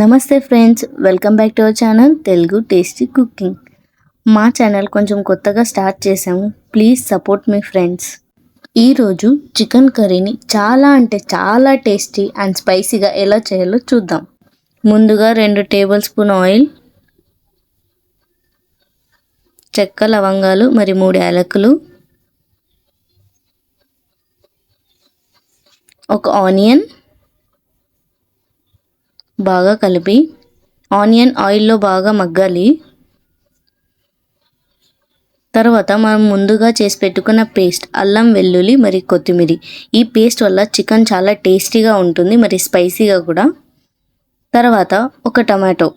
నమస్తే friends welcome back to our channel Telugu tasty cooking. మా channel కొంచెం కొత్తగా స్టార్ట్ చేసాము ప్లీజ్ సపోర్ట్ మీ ఫ్రెండ్స్. ఈరోజు చికెన్ కర్రీని చాలా అంటే చాలా టేస్టీ అండ్ స్పైసీగా ఎలా చేయాలో చూద్దాం. ముందుగా రెండు టేబుల్ స్పూన్ ఆయిల్ చెక్క లవంగాలు మరి మూడు యాలకులు ఒక ఆనియన్ బాగా కలిపి ఆనియన్ ఆయిల్లో బాగా మగ్గాలి. తర్వాత మనం ముందుగా చేసి పెట్టుకున్న పేస్ట్ అల్లం వెల్లుల్లి మరి కొత్తిమీర. ఈ పేస్ట్ వల్ల చికెన్ చాలా టేస్టీగా ఉంటుంది మరి స్పైసీగా కూడా. తర్వాత ఒక టమాటో.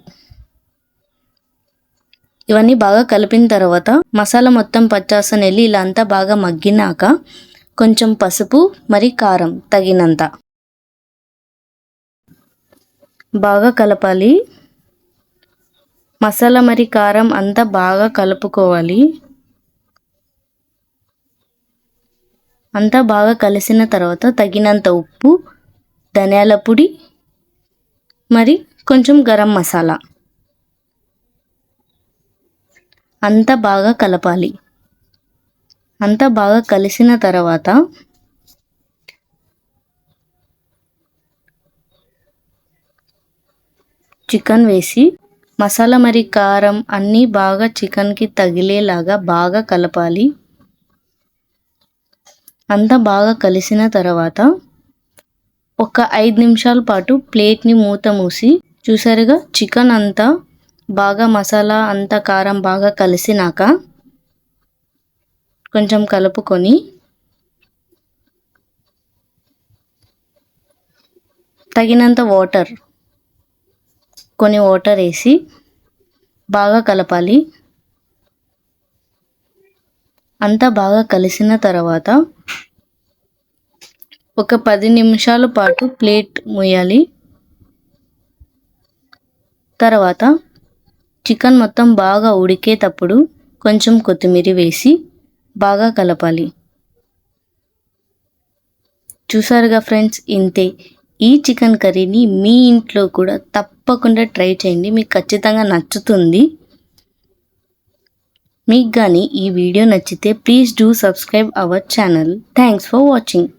ఇవన్నీ బాగా కలిపిన తర్వాత మసాలా మొత్తం పచ్చాసన వెళ్ళి ఇలా అంతా బాగా మగ్గినాక కొంచెం పసుపు మరి కారం తగినంత. బాగా కలపాలి. మసాలా మరి కారం అంతా బాగా కలుపుకోవాలి. అంతా బాగా కలిసిన తర్వాత తగినంత ఉప్పు ధనియాల పొడి మరి కొంచెం గరం మసాలా. అంతా బాగా కలపాలి. అంతా బాగా కలిసిన తర్వాత చికెన్ వేసి మసాలా మరి కారం అన్నీ బాగా చికెన్కి తగిలేలాగా బాగా కలపాలి. అంతా బాగా కలిసిన తర్వాత ఒక ఐదు నిమిషాల పాటు ప్లేట్ని మూత మూసి చూసారుగా చికెన్ అంతా బాగా మసాలా అంతా కారం బాగా కలిసినాక కొంచెం కలుపుకొని తగినంత వాటర్ కొన్ని వాటర్ వేసి బాగా కలపాలి. అంతా బాగా కలిసిన తర్వాత ఒక పది నిమిషాల పాటు ప్లేట్ మూయాలి తర్వాత చికెన్ మొత్తం బాగా ఉడికేటప్పుడు కొంచెం కొత్తిమీర వేసి బాగా కలపాలి. చూసారుగా ఫ్రెండ్స్ ఇంతే. ఈ చికెన్ కర్రీని మీ ఇంట్లో కూడా తప్పకుండా ట్రై చేయండి. మీకు ఖచ్చితంగా నచ్చుతుంది. మీకు కానీ ఈ వీడియో నచ్చితే please do subscribe our channel. Thanks for watching.